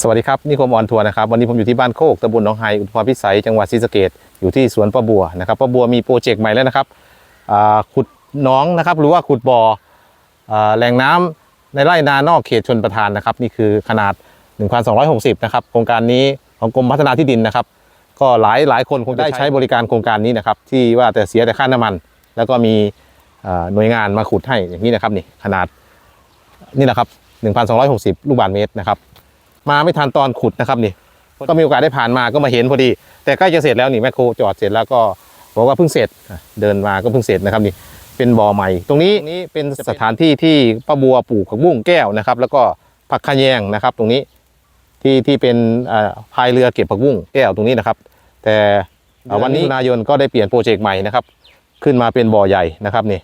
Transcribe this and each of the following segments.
สวัสดีครับนี่คมออนทัวร์นะครับวันนี้ผมอยู่ที่บ้านโคกตำบลหนองไฮอุทุมพรพิสัยจังหวัดศรีสะเกดอยู่ที่สวนป้าบัวนะครับป้าบัวมีโปรเจกต์ใหม่แล้วนะครับขุดน้องนะครับหรือว่าขุดบ่อแหล่งน้ำในไร่นานอกเขตชนประทานนะครับ นี่คือขนาด 1,260 นะครับโครงการนี้ของกรมพัฒนาที่ดินนะครับ ก็หลายหลายคนคงได้ใช้บริการโครงการนี้นะครับที่ว่าแต่เสียแต่ค่าน้ำมัน แล้วก็มีหน่วยงานมาขุดให้อย่างนี้นะครับนี่ขนาดนี่นะครับ 1,260 ลูกบาศก์เมตรนะครับ มาไม่ทันตอนขุดนะครับนี่ก็มีโอกาสได้ผ่านมาก็มาเห็นพอดี แต่ใกล้จะเสร็จแล้วนี่แมคโครจอดเสร็จแล้วก็บอกว่าเพิ่งเสร็จเดินมาก็เพิ่งเสร็จนะครับนี่เป็นบ่อใหม่ ตรงนี้นี่เป็นสถานที่ที่ป้าบัวปลูกผักบุ้งแก้วนะครับ แล้วก็ผักขะแยงนะครับ ตรงนี้ที่ที่เป็นพายเรือเก็บผักบุ้งแก้วตรงนี้นะครับ แต่วันนี้นายนก็ได้เปลี่ยนโปรเจกต์ใหม่นะครับ ขึ้นมาเป็นบ่อใหญ่นะครับนี่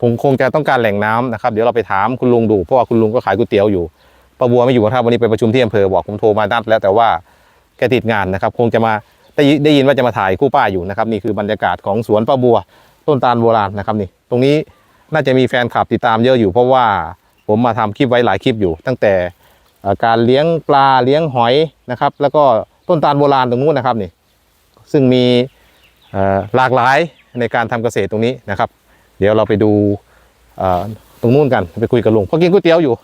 ผมคงจะต้องการแหล่งน้ำนะครับ เดี๋ยวเราไปถามคุณลุงดูเพราะว่าคุณลุงก็ขายก๋วยเตี๋ยวอยู่ ป้าบัวไม่อยู่ครับวันนี้ไปประชุมที่อำเภอบอกผมโทรมานัดแล้วแต่ว่าแกติดงานนะครับ คงจะมาได้ได้ยินว่าจะมาถ่ายคู่ป้าอยู่นะครับนี่คือบรรยากาศของสวนป้าบัว ต้นตาลโบราณนะครับนี่ ตรงนี้น่าจะมีแฟนคลับติดตามเยอะอยู่ เพราะว่าผมมาทำคลิปไว้หลายคลิปอยู่ ตั้งแต่การเลี้ยงปลาเลี้ยงหอยนะครับ แล้วก็ต้นตาลโบราณตรงนู้นนะครับนี่ ซึ่งมีหลากหลายในการทำเกษตรตรงนี้นะครับ เดี๋ยวเราไปดูตรงนู้นกันไปคุยกับลุงเพราะกินก๋วยเตี๋ยวอยู่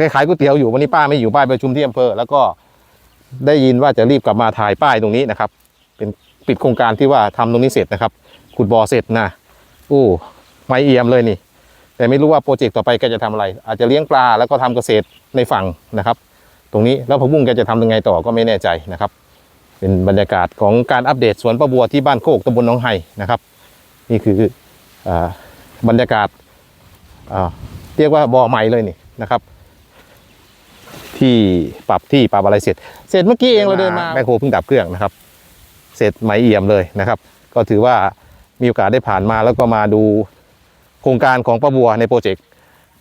ไปขายก๋วยเตี๋ยวอยู่วันนี้ป้าไม่อยู่ป้าไปประชุมที่อำเภอแล้วก็ได้ยินว่าจะรีบกลับมาถ่ายป้ายตรงนี้นะครับ เป็นปิดโครงการที่ว่าทำตรงนี้เสร็จนะครับขุดบ่อเสร็จนะอู้ไม่เอี่ยมเลยนี่ แต่ไม่รู้ว่าโปรเจกต์ต่อไปแกจะทำอะไร อาจจะเลี้ยงปลาแล้วก็ทำเกษตรในฝั่งนะครับ ตรงนี้แล้วผักบุ้งแกจะทำยังไงต่อก็ไม่แน่ใจนะครับ เป็นบรรยากาศของการอัปเดตสวนป้าบัวที่บ้านโคกตำบลหนองไฮนะครับ นี่คืออ่าบรรยากาศอ่าเรียกว่าบ่อใหม่เลยนี่นะครับ ที่ปรับที่ปรับอะไรเสร็จ เสร็จเมื่อกี้เองเราเดินมาแมคโครเพิ่งดับเครื่องนะครับ เสร็จไหมเอี่ยมเลยนะครับ ก็ถือว่ามีโอกาสได้ผ่านมาแล้วก็มาดูโครงการของป้าบัวในโปรเจกต์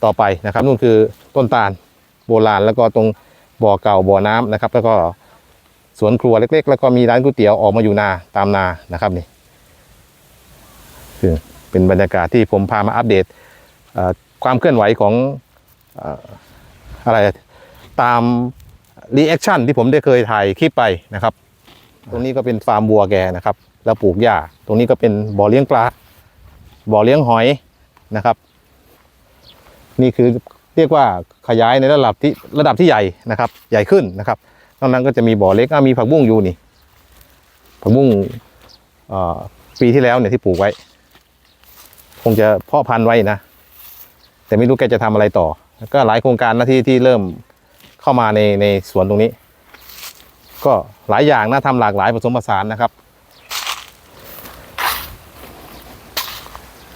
ต่อไปนะครับนู่นคือต้นตาลโบราณแล้วก็ตรงบ่อเก่าบ่อน้ำนะครับ แล้วก็สวนครัวเล็ก ๆ แล้วก็มีร้านก๋วยเตี๋ยวออกมาอยู่นาตามนานะครับนี่คือเป็นบรรยากาศที่ผมพามาอัปเดตเอ่อความเคลื่อนไหวของเอ่ออะไร ตามรีแอคชั่นที่ผมได้เคยถ่ายคลิปไปนะครับ ตรงนี้ก็เป็นฟาร์มวัวแกนะครับ แล้วปลูกหญ้า ตรงนี้ก็เป็นบ่อเลี้ยงปลา บ่อเลี้ยงหอยนะครับ นี่คือเรียกว่าขยายในระดับที่ระดับที่ใหญ่นะครับ ใหญ่ขึ้นนะครับนอกนั้นก็จะมีบ่อเล็กมีผักบุ้งอยู่นี่ ผักบุ้งปีที่แล้วเนี่ยที่ปลูกไว้ คงจะเพาะพันธุ์ไว้นะ แต่ไม่รู้แกจะทำอะไรต่อ ก็หลายโครงการนะที่ที่เริ่ม เข้ามาในในสวนตรงนี้ ก็หลายอย่างน่าทำหลากหลายผสมผสานนะครับ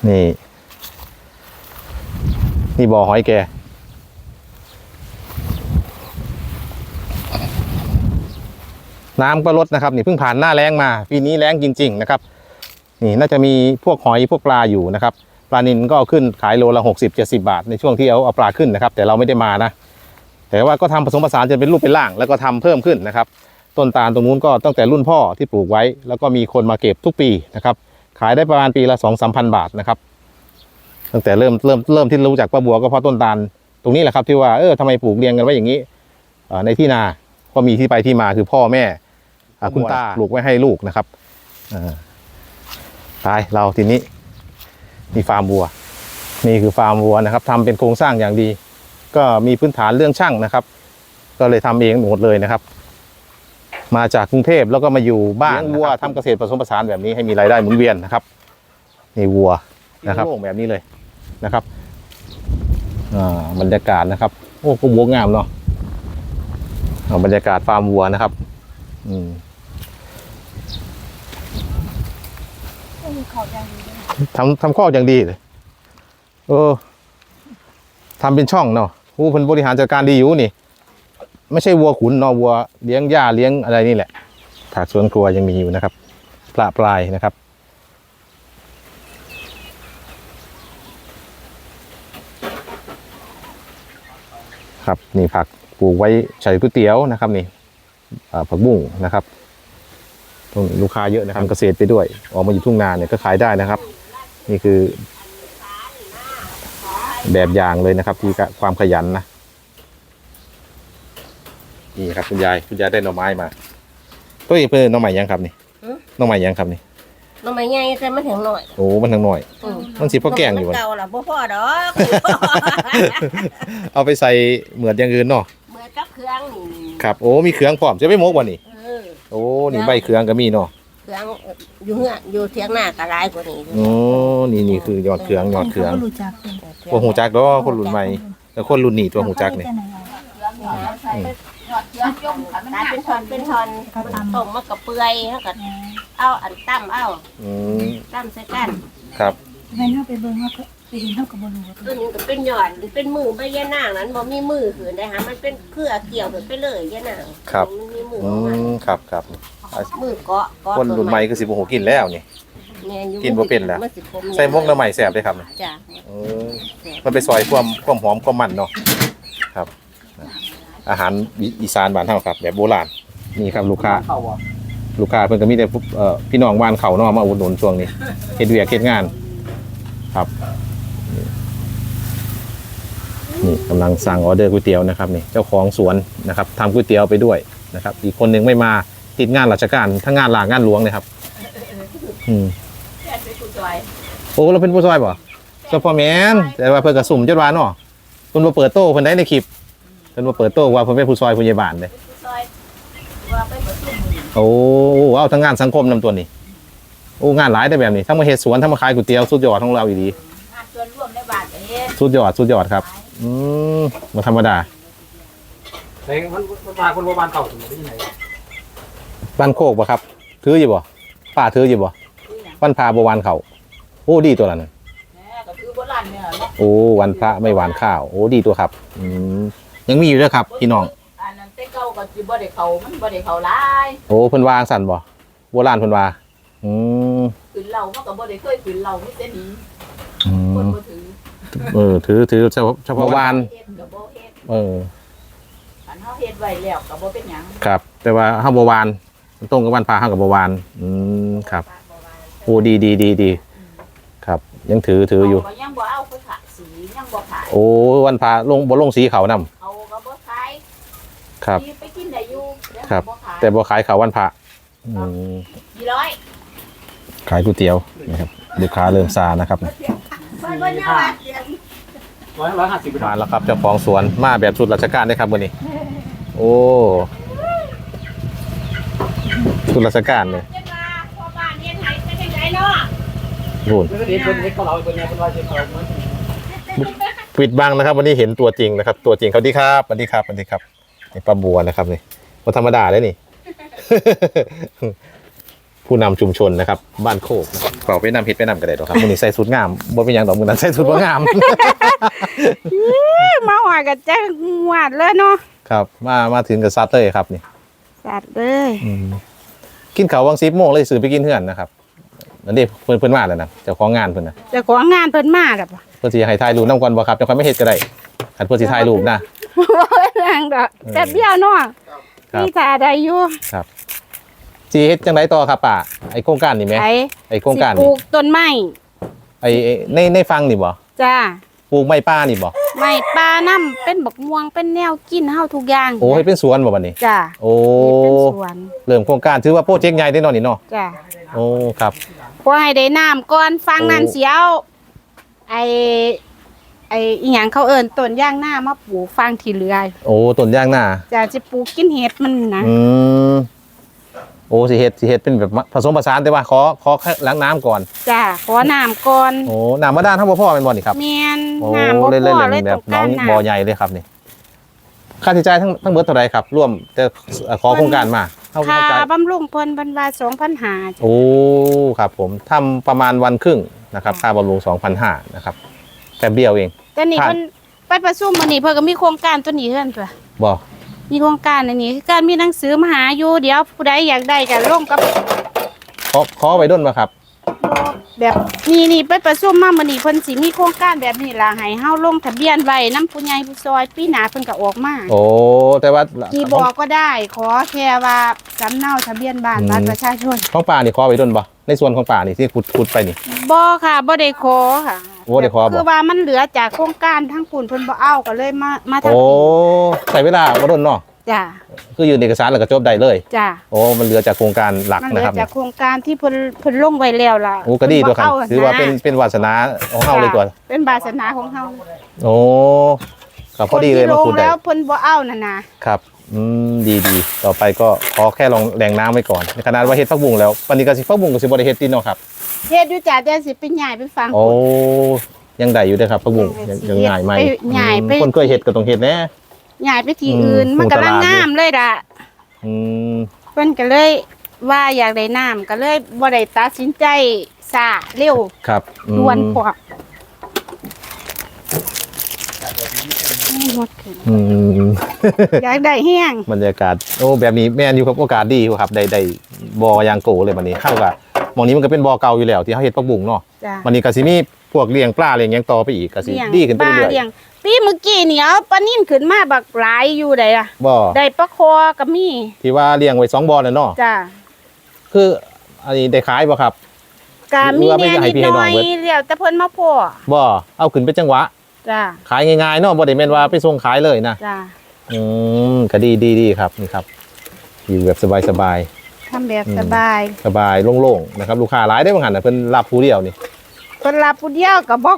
นี่ นี่บ่อหอยแกน้ำก็ลดนะครับนี่เพิ่งผ่านหน้าแล้งมาปีนี้แล้งจริง ๆ นะครับ นี่น่าจะมีพวกหอยพวกปลาอยู่นะครับ ปลานินก็เอาขึ้นขายโลละ 60 70 บาท ในช่วงที่เอาเอาปลาขึ้นนะครับ แต่เราไม่ได้มานะ แต่ว่าก็ทำผสมผสานจนเป็นรูปเป็นร่าง แล้วก็ทำเพิ่มขึ้นนะครับ ต้นตาลตรงนู้นก็ตั้งแต่รุ่นพ่อที่ปลูกไว้ แล้วก็มีคนมาเก็บทุกปีนะครับขายได้ประมาณปีละสองสามพันบาทนะครับ ตั้งแต่เริ่มเริ่มเริ่มที่รู้จักป้าบัวก็เพราะต้นตาลตรงนี้แหละครับที่ว่าเออทำไมปลูกเรียงกันไว้อย่างนี้ในที่นาก็มีที่ไปที่มาคือพ่อแม่คุณตาปลูกไว้ให้ลูกนะครับอ่าตายเราทีนี้มีฟาร์มวัว นี่คือฟาร์มวัวนะครับทำเป็นโครงสร้างอย่างดี ก็มีพื้นฐานเรื่องช่างนะครับ ก็เลยทำเองหมดเลยนะครับ มาจากกรุงเทพแล้วก็มาอยู่บ้านวัวทำเกษตรผสมผสานแบบนี้ให้มีรายได้หมุนเวียนนะครับนี่วัวนะครับโล่งแบบนี้เลยนะครับอ่าบรรยากาศนะครับ โอ้ก็วัวงามเนาะอ่าบรรยากาศฟาร์มวัวนะครับ อืมไม่มีขอบอย่างดีด้วยทำทำข้อกอย่างดีเลย เออทำเป็นช่องเนาะ ผู้เพิ่นบริหารจัดการดีอยู่นี่ ไม่ใช่วัวขุนนาะวัวเลี้ยงหญ้าเลี้ยงอะไรนี่แหละผักสวนครัวยังมีอยู่นะครับปลาปลายนะครับครับนี่ผักปลูกไว้ใส่ก๋วยเตี๋ยวนะครับนี่ผักบุ้งนะครับตรงลูกค้าเยอะนะครับทำเกษตรไปด้วย ออกมาอยู่ทุ่งนาเนี่ยก็ขายได้นะครับ นี่คือ แบบอย่างเลยนะครับ ที่ความขยันนะนี่ครับคุณยายคุณยายได้หน่อไม้มา ตัวนี้เป็นหน่อไม้ยังครับนี่อืมหน่อไม้ยังครับนี่น้องไม่ใหญ่แต่มันถึงหน่อยโอ้มันทั้งหน่อย อืมมันสิพ่อแกงอยู่มัวะนเก่าละบ่พ่อดอกเอาไปใส่เหมือนอย่างอื่นเนาะเหมือนกับเครื่องนี่ครับโอ้มีเครื่องพร้อมจะไปหมกบ่นี่เออโอ้นี่ใบเครื่องก็มีเนาะ เครื่องอยู่เฮือนอยู่เทียงหน้าก็หลายกว่านี้โอ้นี่นี่คือยอดเครื่องยอดเครื่องขาก็รู้จักเป็นพวกหูจักดอกคนรุ่นใหม่แล้วคนรุ่นนี้ตัวหูจักนี่ตายเป็นทอนเป็นทอนต้มมันก็เปื่อยแล้วก็เอาอันตั้มเอาอืมตั้มใส่กันครับ ไปเฮาไปเบิ่งเฮาก็ไปเห็นเฮาก็บ่รู้ว่าตัวนี้ก็เป็นหยอดเป็นมือใบยะนางนั้นบ่มีมือขืนได้ฮะมันเป็นเครือเกี่ยวขึ้นไปเลยยะนางมันมีมืออืของมันมครับครับ มือเกาะเกาะคนรุ่นใหม่คือสิบ่ฮู้กินแล้วนี่ แม่อยู่กินบ่เป็นแล้ว มัสิคมใส่หมกหน้ำใหม่แซ่บเลยครับจ้ะเออมันไปซอยความความหอมความมันเนาะครับ อาหารอีสานบ้านเฮาครับ แบบโบราณนี่ครับลูกค้า เข้าอะลูกค้าเพิ่นก็มีแต่ผู้เอ่อพี่น้องบ้านเขาเนาะมาอุดหนุนช่วงนี้เฮ็ดเวียกเฮ็ดงานครับนี่นี่กำลังสั่งออเดอร์ก๋วยเตี๋ยวนะครับนี่เจ้าของสวนนะครับทำก๋วยเตี๋ยวไปด้วยนะครับ อีกคนหนึงไม่มา ติดงานราชการทั้งงานหลากงานหลวงเลยครับ อืมโอ้เราเป็นผู้ช่วยบ่เจ้าพ่อแมนแต่ว่าเพิ่นก็สุ่มจัดว่าเนาะเพิ่นบ่เปิดโต้เพิ่นได้ในคลิปเพิ่นบ่เปิดโต้ว่าเพิ่นเป็นผู้ช่วยผู้ใหญ่บ้านเด้โอ้เอาทั้งงานสังคมนำตัวนี่โอ้งานหลายได้แบบนี้ทั้งมาเฮ็ดสวนทั้งมาขายก๋วยเตี๋ยวสุดยอดของเราอีดีงานส่วนร่วมในบ้านเองสุดยอดสุดยอดครับอืมมาธรรมดาในมันมันมาคนโบราณเก่าถึงได้ยังไง บ้านโคกบ่ครับ ถืออยู่บ่ป้าถืออยู่บ่วันพาบ่หวานเขาวโอ้ดีตัวละนั่นก็คือโบราณเนี่ยเนาะโอ้วันพระไม่หวานข้าว โอ้ดีตัวครับอืมยังมีอยู่เด้อครับพี่น้องอันนั้นแต่เก่าก็สิบ่ได้เข้ามันบ่ได้เข้าหลายโอ้เพิ่นวางสั่นบ่โบราณเพิ่นว่าอืมขึ้นเหล้ามันก็บ่ได้เคยขึ้นเหล้ามีแต่หนี้อืคนมบ่ถือเออถือถือเฉพาะเฉพาะวานเฮ็ดก็บ่เฮ็ดเอออันเฮาเฮ็ดไว้แล้วก็บ่เป็นหยังครับ แต่ว่าเฮาบ่หวานมัน ตรงกับวันพระเฮาก็บ่หวานอืมครับโอ้ดีดีดีดีครับ ยังถือถืออยู่เาก็ยังบ่เอาไปขายสียังบ่ขายโอ้วันพาลงบ่ลงสีเขาวนำเอาก็บ่ขายครับมีไปกินได้อยู่แต่ครับบ่ขายแต่บ่ขายเขาววันพระอืมกี่ร้อยขายก๋วยเตี๋ยวนะครับลูกค้าเริ่มซานะครับเพิ่นบ่ยังว่าเสียงร้อยร้อยห้าสิบมาแล้วครับเจ้าของสวนมาแบบสุดราชการได้ครับมื้อนี้ โอ้ สุดราชการเลยเจ้าว่าพ่อบ้านเฮ็ดให้เป็นจังไดเนาะนู่นเด็กคนเด็กเขาเราเป็นไงเป็นว่าเด็กเขาเหมือนปิดบังนะครับ วันนี้เห็นตัวจริงนะครับ ตัวจริงเขาดีครับสวัสดีครับสวัสดีครับนี่ป้าบัวนะครับนี่บ่ธรรมดาเลยนี่ ผู้นำชุมชนนะครับ บ้านโคกนะครับเป่าไปนำเฮ็ดไปนำกันได้ดอกครับมื้อนี้ใส่สุดงามบ่เป็นหยังดอกมื้อนั้นใส่สุดบ่งามมาหวากับแจ้งหวาดเลยเนาะครับ มามาถึงกับซัดเลยครับนี่สัตว์เลย กินข้าววัง10โมงเลยซื้อไปกินเฮือนนะครับนั่นเด้เพิ่นเพิ่นมาแล้วนะเจ้าของงานเพิ่นน่ะแต่ของงานเพิ่นมาแล้วปะเพิ่นสิให้ถ่ายรูปนํก่อนบ่ครับจังค่อยไม่เฮ็ดก็ได้คันเพิ่นสิถ่ายรูปนะบ่เป็นหยังดอกแต่เบี้ยวเนาะครับมีท่าใดอยู่สิเฮ็ดจังไดต่อครับป้าไอ้โครงการนี่แหมไอ้ไอ้โครงการสิปลูนี่กต้นไม้ไอ้ไอ้ในในฟังนี่บ่จ้า ปลูกไม้ป่านี่บ่ไม้ป่าน้ำเป็นบักม่วงเป็นแนวกินเฮาทุกอย่างโอ้ให้เป็นสวนบ่บัดนี้ จ้าโอ้เฮ็ดเป็นสวนเริ่มโครงการถือว่าโปรเจกต์ใหญ่ได้เนาะนี่เนาะจ้าโอ้ครับ พอให้ได้น้ำก่อนฟังนั่นโอ้ เสียว ไอ้ไอ้อีหยังเขาเอิ้นต้นย่างหน้ามาปลูกฟังที่เหลือโอ้ต้นยางนาจ้าสิปลูกกินเห็ดมันนะอืมโอ้สิเฮ็ดสิเฮ็ดเป็นแบบผสมผสานแต่ว่าขอขอแค่ล้างน้ำก่อนจ้าขอน้ำก่อนโอ้น้ำมาด้านทั้งบ่พอเป็นบ่นี่ครับแม่นโอ้น้ำบ่เล่นพเล่นอเลยแบต้อบงน้กาองรน้ำบ่อใหญ่เลยครับนี่ค่าใช้จ่ายทั้งทั้งเบิดเท่าไหร่ครับร่วมจะเอ่อขอโครงการมาเฮาค่าเข้าใจบำรุงเพิ่นเพิ่นว่า2,500จ้ะ โอ้ครับ ผมทำประมาณวันครึ่งนะครับค่าบำรุง2,500นะครับแป๊บเดียวเอง แต่นี่ครับเพิ่นไปประชุมมื้อนี้เพิ่นก็มีโครงการตัวนี้เพิ่นตัวบ่ มีโครงการอันนี้คือการมีหนังสือมาหาอยู่เดี๋ยวผู้ใดอยากได้ก็ลงกับขอขอไปด้นมาครับ แบบนี่นี่ไปประชุมมามื้อนี้เพิ่นสิมีโครงการแบบนี้ล่ะให้เฮาลงทะเบียนไว้นํผู้ใหญ่ผู้ซอยปีหน้าเพิ่นก็ออกมาโอ้แต่ว่ากี่บอกก็ได้ ขอแค่ว่าสำเนาทะเบียนบ้านบัตรประชาชนของป่านี่ขอไปด้นบ่ในส่วนของป่านี่ที่ขุดขุดไปนี่บ่ค่ะบ่ได้ขอค่ะ บ่ได้ขอบ่คือว่ามันเหลือจากโครงการทั้งปุ่นเพิ่นบ่เอาก็เลยมามาทางโอ้นี้ใส่เวลาบ่ด้นเนาะจ้ะคือยื่นเอกสารแล้วก็จบได้เลยจ้ะโอ้มันเหลือจากโครงการหลักมันเหลืนะอครับจากโครงการที่เพิ่นเพิ่นลงไว้แล้วล่ะโอ้ก็ดีตัวครับเพิ่นถือว่าเป็นนะเป็นวาสนาของเฮาเลยตัวจ้ะเป็นบาสนาของเฮาโอ้ครับพอดีเลยคนมาที่ขุดงได้แล้วเพิ่นบ่เอานั่นน่ะครับอืมดีดีต่อไปก็ขอแค่ลองแรงน้ำไว้ก่อนในขนาดว่าเฮ็ดฟักบุ้งแล้วปันนี้ก็สิฟักบุ้งก็สิบ่ได้เฮ็ดติเนาะครับ เฮ็ดอยู่จ้ะแต่สิไปย้ายไปฟังโอ้ยังได้อยู่เด้อครับฟักบุ้งยังยังง่ายไหมไปง่ายไปอืมคนเคยเฮ็ดก็ต้องเฮ็ดแน่ย้ายไปที่อื่นอืมมันกำลังตลาดงามเลยล่ะอืมเพิ่นก็เลยว่าอยากได้น้ำก็เลยบ่ได้ตัดสินใจซาเร็วครับอืมด่วนพวกหมดขึ้นอืมอยากได้แห้งบรรยากาศโอ้แบบนี้แม่นอยู่ครับโอกาสดีอยู่ครับได้ได้บ่อยางโกเลยบัดนี้เข้ากับ หมองนี้มันก็เป็นบ่อเก่าอยู่แล้วที่เฮาเฮ็ดฟักบุ้งเนาะจ้ะบัดนี้ก็สิมีพวกเลี้ยงปลาเลี้ยงหยังต่อไปอีกก็สิเลี้ยงดีขึ้นไปปลาเรื่อยเลี้ยงปีเมื่อกี้นี่เอาปลานิ่นขึ้นมาบักหลายอยู่ได้ล่ะๆบ่ได้ปลาคอก็มีที่ว่าเลี้ยงไว้สองบ่อนั่นเนาะจ้ะคืออันนี้ได้ขายบ่ครับก็มีหรือว่าไม่แน่ให้นิดพี่หให้น้น่อองยเบิดเดี๋ยวแต่เพิ่นมาพ่อบ่เอาขึ้นเป็นจังหวะ จ้ะขายง่ายๆเนาะบ่ได้แม่นว่าไปส่งขายเลยนะ จ้ะอืมก็ดีดีดีครับนี่ครับ อยู่แบบสบายสบาย ทำแบบอืมสบายสบายโล่งๆนะครับลูกค้าหลายได้บางหันน่ะเพิ่นรับผู้เดียวนี่เพิ่นรับผู้เดียวก็บอก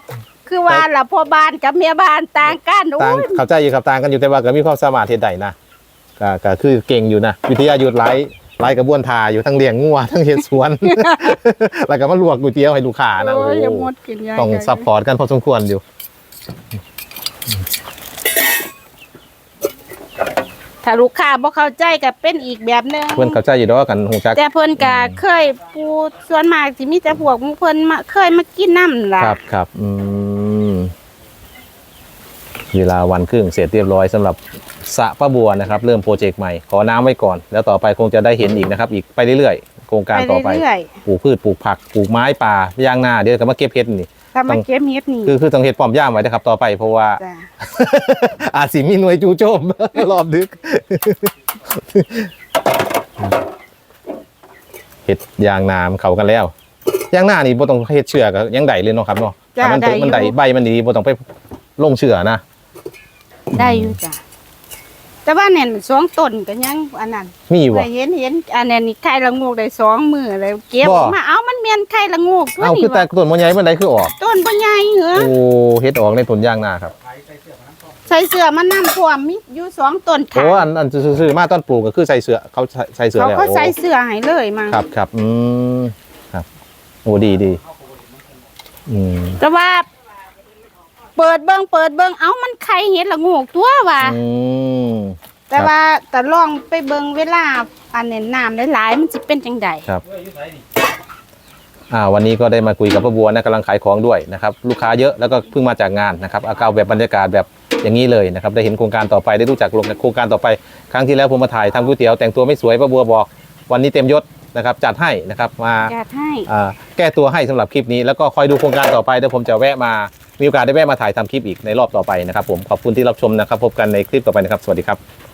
คือว่าล่ะพ่อบ้านกับเมียบ้านต่างกันโอ้ต่างยเข้าใจอยู่ครับต่างกันอยู่แต่ว่าก็มีความสามารถเฮ็ดได้นะก็ก็คือเก่งอยู่นะวิทยายุทธหลายหลายกระบวนทาอยู่ทั้งเลี้ยงงัวทั้งเฮ็ดสวน แล้วก็มาลวกก๋วยเตี๋ยวให้ลูกค้านะโอ้โอ้ยโหอย่าหมดกินยายต้องกันซัพพอร์ตกันพอสมควรอยู่ ถ้าลูกค้าบ่เข้าใจก็เป็นอีกแบบหนึง เพิ่นเข้าใจอยู่ดอกกันฮู้จัก แต่เพิ่นก็เคยปูส่วนมากสิมีแต่พวกหมู่เพิ่นมาเคยมากินน้ำล่ะครับครับอืมเวลาวันครึ่งเสร็จเรียบร้อยสำหรับสระป้าบัวนะครับ เริ่มโปรเจกต์ใหม่ ขอน้ำไว้ก่อน แล้วต่อไปคงจะได้เห็นอีกนะครับ อีกไปเรื่อยๆ โครงการต่อไปเรื่อยปลูกพืชปลูกผักปลูกไม้ป่าย่างหน้าเดี๋ยวก็มาเก็บเห็ดนี่ๆ ถ้ามาเก็บเฮ็ดนี่คือคือต้องเห็ดป้อมย่างไว้นะครับ ต่อไปเพราะว่า จ้ะ อาจสิมีหน่วยจู่โจม รอบดึกเห็ดยางน้ำเขากันแล้วยางหน้านี่บ่ต้องเห็ดเชือกก็ยังได้เลยเนาะครับเนาะจ้ะถ้ามันได้อยู่ มันได้ใบมันดีบ่ต้องไปลงเชือนะ ได้อยู่จ้ะ แต่ว่าเนี่ยสองต้นก็ยังอันนั้นมีเคบ่ยเห็นเห็นอันนั้นนี่ไข่ละงูกได้สองมือเลยเก็บบ่ออกมาเอามันเมียนไข่ละงูกตัวเอ้าคือนี้แต่ว่ะต้นมันใหญ่มันไดคือออกต้นบ่ใหญ่เหรอโอ้เฮ็ดออกในต้นยางนาครับใส่เสื้อมันน้ำท่วมมีอยู่สองต้นขาโอ้อันอันซื่อๆมาตอนปลูกก็คือใส่เสื้อเขาใส่ใส่เสื้อเขาแล้วเขาใส่โอ้เสื้อให้เลยมาครับครับอืมครับโอ้ดีดีอืมแต่ว่า เปิดเบิ่งเปิดเบิ่งเอ้ามันไข่เห็ดละงูกตัวว่ะอืม แต่ว่าแต่ลองไปเบิ่งเวลาอันเน้นน้ำหลายๆมันสิเป็นจังไดครับ อ่า วันนี้ก็ได้มาคุยกับป้าบัวนะกำลังขายของด้วยนะครับ ลูกค้าเยอะแล้วก็เพิ่งมาจากงานนะครับเอาเอาแบบบรรยากาศแบบอย่างนี้เลยนะครับ ได้เห็นโครงการต่อไปได้รู้จักลงโครงการต่อไป ครั้งที่แล้วผมมาถ่ายทำก๋วยเตี๋ยวแต่งตัวไม่สวยป้าบัวบอก วันนี้เต็มยศนะครับจัดให้นะครับมา อยากให้ อ่าแก้ตัวให้สำหรับคลิปนี้แล้วก็คอยดูโครงการต่อไปเดี๋ยวผมจะแวะมา มีโอกาสได้แวะมาถ่ายทำคลิปอีกในรอบต่อไปนะครับผมขอบคุณที่รับชมนะครับพบกันในคลิปต่อไปนะครับสวัสดีครับ